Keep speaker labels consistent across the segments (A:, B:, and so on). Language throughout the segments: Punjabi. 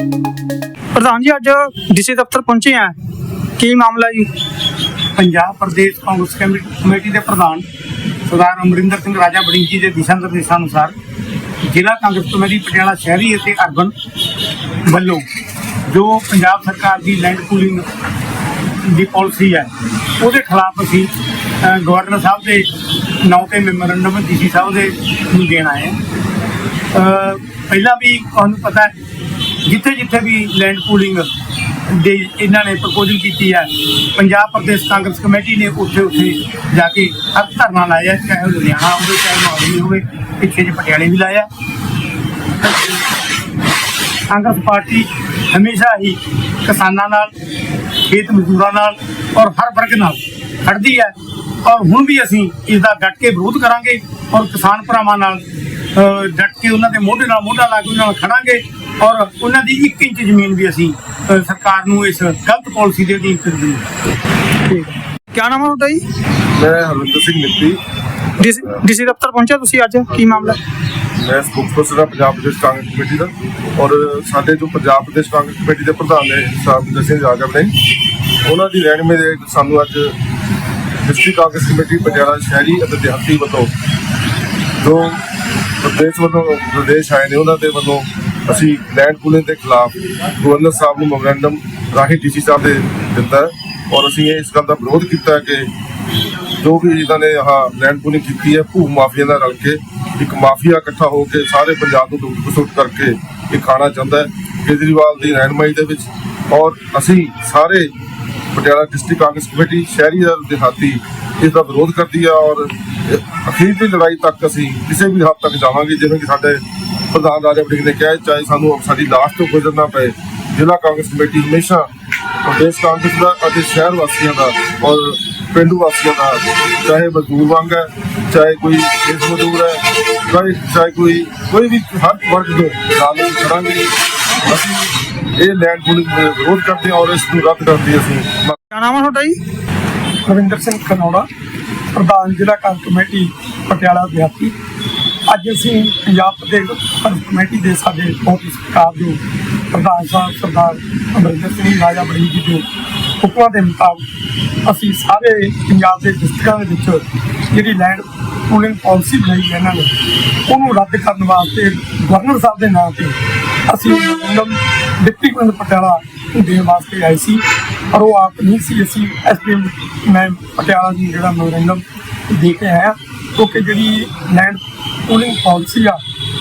A: ਪ੍ਰਧਾਨ ਜੀ, ਅੱਜ ਡੀਸੀ ਦਫ਼ਤਰ ਪਹੁੰਚੇ ਆ ਕੀ ਮਾਮਲਾ ਜੀ?
B: ਪੰਜਾਬ ਪ੍ਰਦੇਸ਼ ਕਾਂਗਰਸ ਕਮੇਟੀ ਦੇ ਪ੍ਰਧਾਨ ਸਰਦਾਰ ਅਮਰਿੰਦਰ ਸਿੰਘ ਰਾਜਾ ਬੜਿੰਗ ਜੀ ਦੇ ਦਿਸ਼ਾ ਨਿਰਦੇਸ਼ਾਂ ਅਨੁਸਾਰ ਜ਼ਿਲ੍ਹਾ ਕਾਂਗਰਸ ਕਮੇਟੀ ਪਟਿਆਲਾ ਸ਼ਹਿਰੀ ਅਤੇ ਅਰਬਨ ਵੱਲੋਂ ਜੋ ਪੰਜਾਬ ਸਰਕਾਰ ਦੀ ਲੈਂਡ ਪੂਲਿੰਗ ਦੀ ਪਾਲਿਸੀ ਹੈ, ਉਹਦੇ ਖਿਲਾਫ ਅਸੀਂ ਗਵਰਨਰ ਸਾਹਿਬ ਦੇ ਨਾਂ ਤੇ ਮੈਮੋਰੰਡਮ ਡੀਸੀ ਸਾਹਿਬ ਦੇ ਨੂੰ ਦੇਣ ਆਏ ਹਾਂ। ਪਹਿਲਾਂ ਵੀ ਤੁਹਾਨੂੰ ਪਤਾ ਹੈ ਜਿੱਥੇ ਜਿੱਥੇ ਵੀ ਲੈਂਡ ਪੂਲਿੰਗ ਦੇ ਇਹਨਾਂ ਨੇ ਪ੍ਰਪੋਜ਼ਲ ਕੀਤੀ ਹੈ ਪੰਜਾਬ ਪ੍ਰਦੇਸ਼ ਕਾਂਗਰਸ ਕਮੇਟੀ ਨੇ ਉੱਥੇ ਉੱਥੇ ਜਾ ਕੇ ਹਰ ਧਰਨਾ ਲਾਇਆ ਚਾਹੇ ਉਹ ਲੁਧਿਆਣਾ ਹੋਵੇ ਚਾਹੇ ਮੋਹਾਲੀ ਹੋਵੇ ਪਿੱਛੇ ਜੇ ਪਟਿਆਲੇ ਵੀ ਲਾਇਆ। ਕਾਂਗਰਸ ਪਾਰਟੀ ਹਮੇਸ਼ਾ ਹੀ ਕਿਸਾਨਾਂ ਨਾਲ ਖੇਤ ਮਜ਼ਦੂਰਾਂ ਨਾਲ ਔਰ ਹਰ ਵਰਗ ਨਾਲ ਖੜਦੀ ਹੈ ਔਰ ਹੁਣ ਵੀ ਅਸੀਂ ਇਸ ਦਾ ਡਟ ਕੇ ਵਿਰੋਧ ਕਰਾਂਗੇ ਔਰ ਕਿਸਾਨ ਭਰਾਵਾਂ ਨਾਲ ਅ, ਡਟ ਕੇ ਉਹਨਾਂ ਦੇ ਮੋਢੇ ਨਾਲ ਮੋਢਾ ਲਾ ਕੇ ਉਹਨਾਂ ਨਾਲ ਖੜਾਂਗੇ। ਔਰ ਉਹਨਾਂ ਦੀ 1 ਇੰਚ ਜ਼ਮੀਨ ਵੀ ਅਸੀਂ ਅ, ਸਰਕਾਰ ਨੂੰ ਇਸ ਗਲਤ ਪਾਲਿਸੀ ਦੇ ਅਧੀਨ ਖਰੀਦਾਂਗੇ
A: ਠੀਕ ਹੈ। ਕੀ ਨਾਮ ਹੈ ਤੁਹਾਡਾ ਜੀ?
C: ਮੈਂ ਹਰਵਿੰਦਰ ਸਿੰਘ ਮਿੱਤੀ
A: ਡੀਸੀ ਦਫ਼ਤਰ ਪਹੁੰਚੇ ਤੁਸੀਂ ਅੱਜ? ਕੀ ਮਾਮਲਾ?
C: ਮੈਂ ਸਪੋਕਸਪਰਸਨ ਹਾਂ ਪੰਜਾਬ ਪ੍ਰਦੇਸ਼ ਕਾਂਗਰਸ ਕਮੇਟੀ ਦਾ। ਔਰ ਸਾਡੇ ਜੋ ਪੰਜਾਬ ਪ੍ਰਦੇਸ਼ ਕਾਂਗਰਸ ਕਮੇਟੀ ਦੇ ਪ੍ਰਧਾਨ ਨੇ ਸਾਹਿਬ ਸਿੰਘ ਜਾਗਰ ਨੇ ਉਹਨਾਂ ਦੀ ਰਹਿਨਮੇ ਦੇ ਸਾਨੂੰ ਅੱਜ ਡਿਸਟ੍ਰਿਕਟ ਕਾਂਗਰਸ ਕਮੇਟੀ ਪਟਿਆਲਾ ਸ਼ਹਿਰੀ ਅਤੇ ਦਿਹਾਤੀ ਵੱਲੋਂ ਜੋ ਪ੍ਰਦੇਸ਼ ਵੱਲੋਂ ਪ੍ਰਦੇਸ਼ ਆਏ ਨੇ ਉਹਨਾਂ ਦੇ ਵੱਲੋਂ ਅਸੀਂ ਲੈਂਡ ਪੂਲਿੰਗ ਦੇ ਖਿਲਾਫ ਗਵਰਨਰ ਸਾਹਿਬ ਨੂੰ ਮੈਮੋਰੈਂਡਮ ਰਾਹੀਂ ਡੀਸੀ ਸਾਹਿਬ ਦੇ ਦਿੱਤਾ ਔਰ ਅਸੀਂ ਇਸ ਗੱਲ ਦਾ ਵਿਰੋਧ ਕੀਤਾ ਕਿ ਜੋ ਵੀ ਇਹਨਾਂ ਨੇ ਆਹ ਲੈਂਡ ਪੂਲਿੰਗ ਕੀਤੀ ਹੈ, ਭੂ ਮਾਫੀਆ ਨਾਲ ਰਲ ਕੇ ਇੱਕ ਮਾਫੀਆ ਇਕੱਠਾ ਹੋ ਕੇ ਸਾਰੇ ਪੰਜਾਬ ਨੂੰ ਲੁੱਟ ਖਸੁੱਟ ਕਰਕੇ ਇਹ ਖਾਣਾ ਚਾਹੁੰਦਾ ਹੈ। ਕੇਜਰੀਵਾਲ ਦੀ ਰਹਿਨਮਾਈ ਦੇ ਵਿੱਚ ਔਰ ਅਸੀਂ ਸਾਰੇ ਪਟਿਆਲਾ ਡਿਸਟ੍ਰਿਕਟ ਕਾਂਗਰਸ ਕਮੇਟੀ, ਸ਼ਹਿਰੀ ਅਤੇ ਦਿਹਾਤੀ ਇਸ ਦਾ ਵਿਰੋਧ ਕਰਦੀ ਹੈ ਔਰ ਅਖੀਰ ਦੀ ਲੜਾਈ ਤੱਕ ਅਸੀਂ ਕਿਸੇ ਵੀ ਹੱਦ ਤੱਕ ਜਾਵਾਂਗੇ, ਜਿਵੇਂ ਕਿ ਸਾਡੇ ਪ੍ਰਧਾਨ ਰਾਜਾ ਵੜਿੰਗ ਨੇ ਕਿਹਾ ਚਾਹੇ ਸਾਨੂੰ ਸਾਡੀ ਲਾਸਟ ਤੋਂ ਗੁਜ਼ਰਨਾ ਪਏ ਜ਼ਿਲ੍ਹਾ ਕਾਂਗਰਸ ਕਮੇਟੀ ਹਮੇਸ਼ਾ ਪ੍ਰਦੇਸ਼ ਕਾਂਗਰਸ ਦਾ ਅਤੇ ਸ਼ਹਿਰ ਵਾਸੀਆਂ ਦਾ ਔਰ ਪਿੰਡੂ ਵਾਸੀਆਂ ਦਾ ਚਾਹੇ ਮਜ਼ਦੂਰ ਵਾਂਗ ਹੈ ਚਾਹੇ ਕੋਈ ਇਸ ਮਜ਼ਦੂਰ ਹੈ ਚਾਹੇ ਚਾਹੇ ਕੋਈ ਕੋਈ ਵੀ ਹਰ ਵਰਗ ਦੇ ਨਾਲ ਅਸੀਂ ਇਹ ਲੈਂਡ ਪੂਲਿੰਗ ਦਾ ਵਿਰੋਧ ਕਰਦੇ ਹਾਂ ਔਰ ਇਸ ਨੂੰ ਰੱਦ ਕਰਦੇ ਅਸੀਂ
A: ਕੀ ਨਾਮ ਹੈ ਤੁਹਾਡਾ ਜੀ?
B: ਰਵਿੰਦਰ ਸਿੰਘ ਖਨੌੜਾ ਪ੍ਰਧਾਨ ਜ਼ਿਲ੍ਹਾ ਕਾਂਗਰਸ ਕਮੇਟੀ ਪਟਿਆਲਾ ਦਿਹਾਤੀ ਅੱਜ ਅਸੀਂ ਪੰਜਾਬ ਪ੍ਰਦੇਸ਼ ਕਮੇਟੀ ਦੇ ਸਾਡੇ ਬਹੁਤ ਹੀ ਸਤਿਕਾਰਯੋਗ ਪ੍ਰਧਾਨ ਸਾਹਿਬ ਸਰਦਾਰ ਅਮਰਿੰਦਰ ਸਿੰਘ ਰਾਜਾ ਬੜੀ ਜੀ ਦੇ ਹੁਕਮਾਂ ਦੇ ਮੁਤਾਬਕ ਅਸੀਂ ਸਾਰੇ ਪੰਜਾਬ ਦੇ ਡਿਸਟ੍ਰਿਕਟਾਂ ਦੇ ਵਿੱਚ ਜਿਹੜੀ ਲੈਂਡ ਪੂਲਿੰਗ ਪਾਲਿਸੀ ਬਣਾਈ ਹੈ ਇਹਨਾਂ ਨੇ, ਉਹਨੂੰ ਰੱਦ ਕਰਨ ਵਾਸਤੇ ਗਵਰਨਰ ਸਾਹਿਬ ਦੇ ਨਾਂ ਤੇ ਅਸੀਂ ਮੈਮੋਰੰਡਮ ਡਿਪਟੀ ਕਮਿਸ਼ਨਰ ਪਟਿਆਲਾ ਨੂੰ ਦੇਣ ਵਾਸਤੇ ਆਏ ਸੀ, ਪਰ ਉਹ ਆਪ ਨਹੀਂ ਸੀ। ਅਸੀਂ ਐਸਪੀਐਮ ਮੈਂ ਪਟਿਆਲਾ ਦੀ ਜਿਹੜਾ ਮੈਮੋਰੰਡਮ ਦੇ ਕੇ ਆਇਆ ਕਿਉਂਕਿ ਜਿਹੜੀ ਲੈਂਡ ਪੂਲਿੰਗ ਪਾਲਿਸੀ ਆ,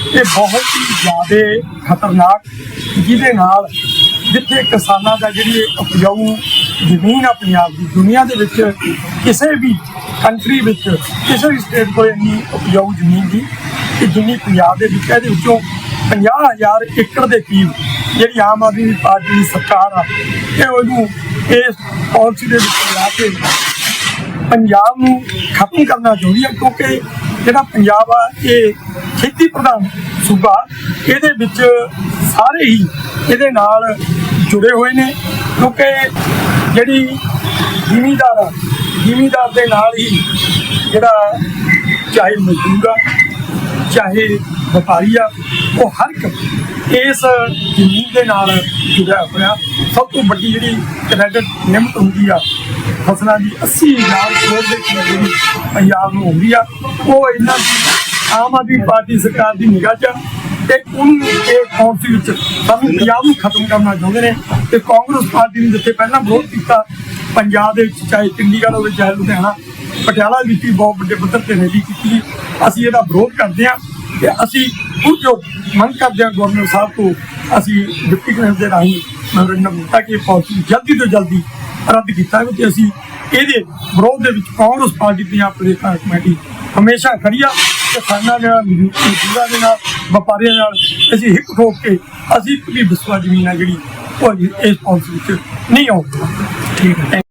B: ਇਹ ਬਹੁਤ ਹੀ ਜ਼ਿਆਦਾ ਖਤਰਨਾਕ, ਜਿਹਦੇ ਨਾਲ ਜਿੱਥੇ ਕਿਸਾਨਾਂ ਦਾ ਜਿਹੜੀ ਉਪਜਾਊ ਜ਼ਮੀਨ ਆ ਪੰਜਾਬ ਦੀ, ਦੁਨੀਆ ਦੇ ਵਿੱਚ ਕਿਸੇ ਵੀ ਕੰਟਰੀ ਵਿੱਚ, ਕਿਸੇ ਵੀ ਸਟੇਟ ਕੋਲ ਇੰਨੀ ਉਪਜਾਊ ਜ਼ਮੀਨ ਦੀ ਕਿ ਜਿੰਨੀ ਪੰਜਾਬ ਦੇ ਵਿੱਚ ਇਹਦੇ ਵਿੱਚੋਂ 50000 ਏਕੜ ਦੇ ਕਰੀਬ ਜਿਹੜੀ ਆਮ ਆਦਮੀ ਪਾਰਟੀ ਦੀ ਸਰਕਾਰ ਆ ਇਹ ਉਹਨੂੰ ਇਸ ਪਾਲਿਸੀ ਦੇ ਵਿੱਚ ਲਾ ਕੇ ਪੰਜਾਬ ਨੂੰ ਖਤਮ ਕਰਨਾ ਚਾਹੁੰਦੀ ਹੈ ਕਿਉਂਕਿ ਜਿਹੜਾ ਪੰਜਾਬ ਆ, ਇਹ ਖੇਤੀ ਪ੍ਰਧਾਨ ਸੂਬਾ, ਇਹਦੇ ਵਿੱਚ ਸਾਰੇ ਹੀ ਇਹਦੇ ਨਾਲ ਜੁੜੇ ਹੋਏ ਨੇ, ਕਿਉਂਕਿ ਜਿਹੜੀ ਜ਼ਿਮੀਦਾਰ ਆ, ਜ਼ਿਮੀਦਾਰ ਦੇ ਨਾਲ ਹੀ ਜਿਹੜਾ ਚਾਹੇ ਮਜ਼ਦੂਰ ਆ, ਚਾਹੇ ਵਪਾਰੀ ਆ, ਉਹ ਹਰ ਇੱਕ ਇਸ ਜ਼ਮੀਨ ਦੇ ਨਾਲ ਜੁੜਿਆ ਹੋਇਆ ਸਭ ਤੋਂ ਵੱਡੀ ਜਿਹੜੀ ਕ੍ਰੈਡਿਟ ਨਿਮਤ ਹੁੰਦੀ ਆ, ਫਸਲਾਂ ਦੀ 80000 ਕਰੋੜ ਦੇ ਕਰੀਬ ਪੰਜਾਬ ਨੂੰ ਹੁੰਦੀ ਆ। ਉਹ ਇਹਨਾਂ ਦੀ ਆਮ ਆਦਮੀ ਪਾਰਟੀ ਸਰਕਾਰ ਦੀ ਨਿਗਾਹ 'ਚ ਆ ਤੇ ਉਹਨੂੰ ਇਹ ਕੌਂਸਲ ਵਿੱਚ ਸਾਨੂੰ ਪੰਜਾਬ ਨੂੰ ਖਤਮ ਕਰਨਾ ਚਾਹੁੰਦੇ ਨੇ ਤੇ ਕਾਂਗਰਸ ਪਾਰਟੀ ਨੇ ਜਿੱਥੇ ਪਹਿਲਾਂ ਵਿਰੋਧ ਕੀਤਾ, ਪੰਜਾਬ ਦੇ ਵਿੱਚ ਚਾਹੇ ਚੰਡੀਗੜ੍ਹ ਹੋਵੇ, ਚਾਹੇ ਲੁਧਿਆਣਾ, ਪਟਿਆਲਾ ਵਿੱਚ ਵੀ ਬਹੁਤ ਵੱਡੇ ਪੱਧਰ ਤੇ ਰੈਲੀ ਕੀਤੀ। ਅਸੀਂ ਇਹਦਾ ਵਿਰੋਧ ਕਰਦੇ ਹਾਂ ਤੇ ਅਸੀਂ ਉਹ ਜੋ ਮੰਗ ਕਰਦੇ ਹਾਂ ਗਵਰਨਰ ਸਾਹਿਬ ਤੋਂ, ਅਸੀਂ ਡਿਪਟੀ ਕਮਿਸ਼ਨਰ ਦੇ ਰਾਹੀਂ ਮੈਮੋਰੰਡਮ ਦਿੱਤਾ ਕਿ ਇਹ ਪਾਲਿਸੀ ਜਲਦੀ ਤੋਂ ਜਲਦੀ ਰੱਦ ਕੀਤਾ ਜਾਵੇ ਅਸੀਂ ਇਹਦੇ ਵਿਰੋਧ ਦੇ ਵਿੱਚ ਕਾਂਗਰਸ ਪਾਰਟੀ ਪੰਜਾਬ ਪ੍ਰਦੇਸ਼ ਕਮੇਟੀ ਹਮੇਸ਼ਾ ਖੜੀ ਆ ਕਿਸਾਨਾਂ ਦੇ ਨਾਲ ਮਜ਼ਦੂਰਾਂ ਦੇ ਨਾਲ, ਵਪਾਰੀਆਂ ਨਾਲ ਅਸੀਂ ਹਿੱਕ ਠੋਕ ਕੇ ਅਸੀਂ ਵੀ ਵਿਸਵਾ ਜ਼ਮੀਨ ਆ ਜਿਹੜੀ ਉਹ ਇਸ ਪਾਲਿਸੀ ਵਿੱਚ ਨਹੀਂ ਆਉਂਦੀ ਠੀਕ ਹੈ।